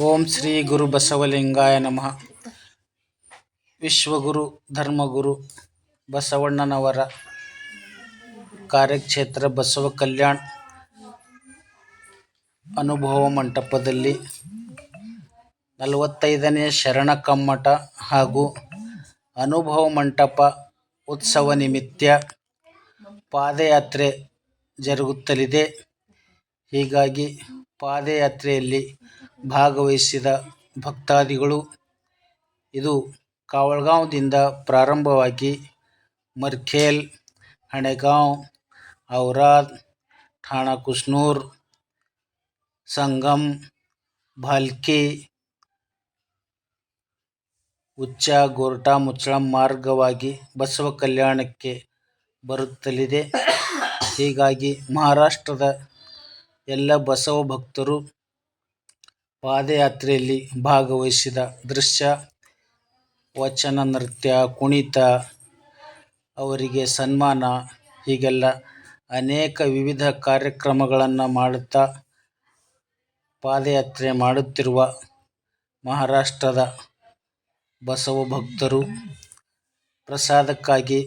ಓಂ ಶ್ರೀ ಗುರು ಬಸವಲಿಂಗಾಯ ನಮಃ. ವಿಶ್ವಗುರು, ಧರ್ಮಗುರು, ಬಸವಣ್ಣನವರ ಕಾರ್ಯಕ್ಷೇತ್ರ ಬಸವ ಕಲ್ಯಾಣ ಅನುಭವ ಮಂಟಪದಲ್ಲಿ ನಲವತ್ತೈದನೇ ಶರಣ ಕಮ್ಮಟ ಹಾಗೂ ಅನುಭವ ಮಂಟಪ ಉತ್ಸವ ನಿಮಿತ್ತ ಪಾದಯಾತ್ರೆ ಜರುಗುತ್ತಲಿದೆ. ಹೀಗಾಗಿ ಪಾದಯಾತ್ರೆಯಲ್ಲಿ ಭಾಗವಹಿಸಿದ ಭಕ್ತಾದಿಗಳು. ಇದು ಕಾವಳಗಾಂವದಿಂದ ಪ್ರಾರಂಭವಾಗಿ ಮರ್ಖೇಲ್ ಹಣೆಗಾಂವ್, ಔರಾದ್ ಠಾಣಾ ಕುಸ್ನೂರ್ ಸಂಗಮ್, ಭಾಲ್ಕಿ ಉಚ್ಚ ಗೋರ್ಟಾ, ಮುಚ್ಚಳಂ ಮಾರ್ಗವಾಗಿ ಬಸವ ಕಲ್ಯಾಣಕ್ಕೆ ಬರುತ್ತಲಿದೆ. ಹೀಗಾಗಿ ಮಹಾರಾಷ್ಟ್ರದ ಎಲ್ಲ ಬಸವ ಭಕ್ತರು ಪಾದಯಾತ್ರೆಯಲ್ಲಿ ಭಾಗವಹಿಸಿದ ದೃಶ್ಯ, ವಚನ, ನೃತ್ಯ, ಕುಣಿತ ಅವರಿಗೆ ಸನ್ಮಾನ. ಹೀಗೆಲ್ಲ ಅನೇಕ ವಿವಿಧ ಕಾರ್ಯಕ್ರಮಗಳನ್ನು ಮಾಡುತ್ತಾ ಪಾದಯಾತ್ರೆ ಮಾಡುತ್ತಿರುವ ಮಹಾರಾಷ್ಟ್ರದ ಬಸವ ಭಕ್ತರು ಪ್ರಸಾದಕ್ಕಾಗಿ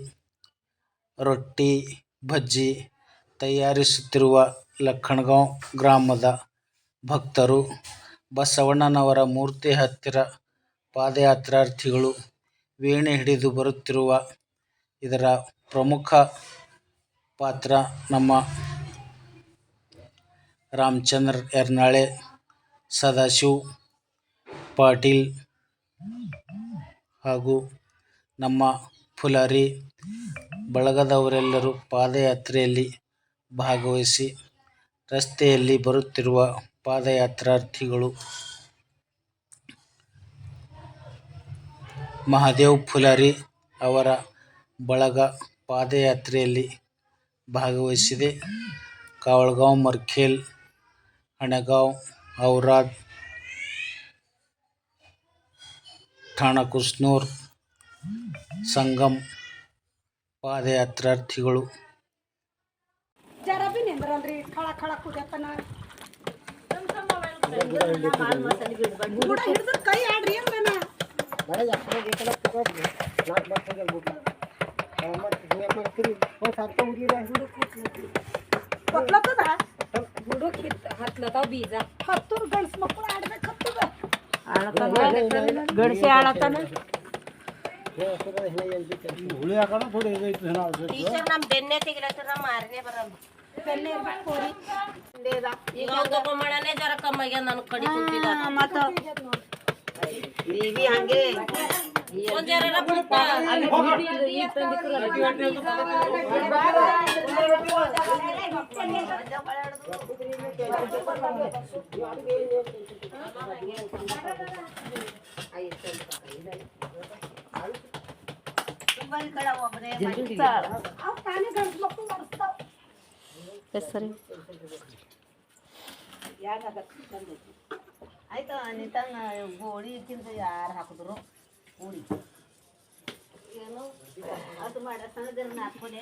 ರೊಟ್ಟಿ, ಬಜ್ಜಿ ತಯಾರಿಸುತ್ತಿರುವ ಲಕ್ಕಣಗಾಂವ್ ಗ್ರಾಮದ ಭಕ್ತರು ಬಸವಣ್ಣನವರ ಮೂರ್ತಿ ಹತ್ತಿರ ಪಾದಯಾತ್ರಾರ್ಥಿಗಳು ವೀಣೆ ಹಿಡಿದು ಬರುತ್ತಿರುವ ಇದರ ಪ್ರಮುಖ ಪಾತ್ರ ನಮ್ಮ ರಾಮಚಂದ್ರ ಯರ್ನಾಳೆ ಸದಾಶಿವ್ ಪಾಟೀಲ್ ಹಾಗೂ ನಮ್ಮ ಫುಲಾರಿ ಬಳಗದವರೆಲ್ಲರೂ ಪಾದಯಾತ್ರೆಯಲ್ಲಿ ಭಾಗವಹಿಸಿ ರಸ್ತೆಯಲ್ಲಿ ಬರುತ್ತಿರುವ ಪಾದಯಾತ್ರಾರ್ಥಿಗಳು. ಮಹಾದೇವ್ ಫುಲಾರಿ ಅವರ ಬಳಗ ಪಾದಯಾತ್ರೆಯಲ್ಲಿ ಭಾಗವಹಿಸಿದೆ. ಕಾವಳ್ಗಾಂವ್ ಮರ್ಖೇಲ್ ಹಣಗಾಂವ್, ಔರಾದ್, ಠಾಣಕುಸ್ನೂರ್, ಸಂಗಮ್ ಪಾದಯಾತ್ರಾರ್ಥಿಗಳು. ಜರ ಬಿ ನಿಂದ್ರಲ್ರಿ ಖಳ ಖಳ ಕೂಡ ಹಿಡಿದು ಕೈ ಆಡ್ರಿ ಅಂದನ ಗೊತ್ತದ ಹುಡುಕ್ ಹತ್ಲತಾವ್ ಬೀಜ ಹತ್ತೂರು ಗಂಡ್ಸ್ ಮಕ್ಕಳು ಆಡ್ಬೇಕು ಹತ್ತದ ಗಡ್ಸಿ ಆಳತಾನ ಟೀಚರ್ ನಮ್ ಬೆನ್ನೆ ತೆಗಿಲತ್ತಾರ ನಮ್ ಮಾರನೆ ಬರಲ್ಲ ಜರ ಕಮ್ಮಾಗ್ಯ ನನ್ ಕಡಿ ಒಂದ್ ಜರ ಬಿಡ್ತ ಮಾಡಿಸ್ತಾವ ಆಯ್ತು ನಿಂತಂಗ ಗೋಳಿ ತಿಂದ ಯಾರು ಹಾಕಿದ್ರು? ಗೋಳಿ ಏನು? ಅದು ಮಾಡ ಸಣ್ಣದಿರ ಹಾಕ್ಕೊಡೆ.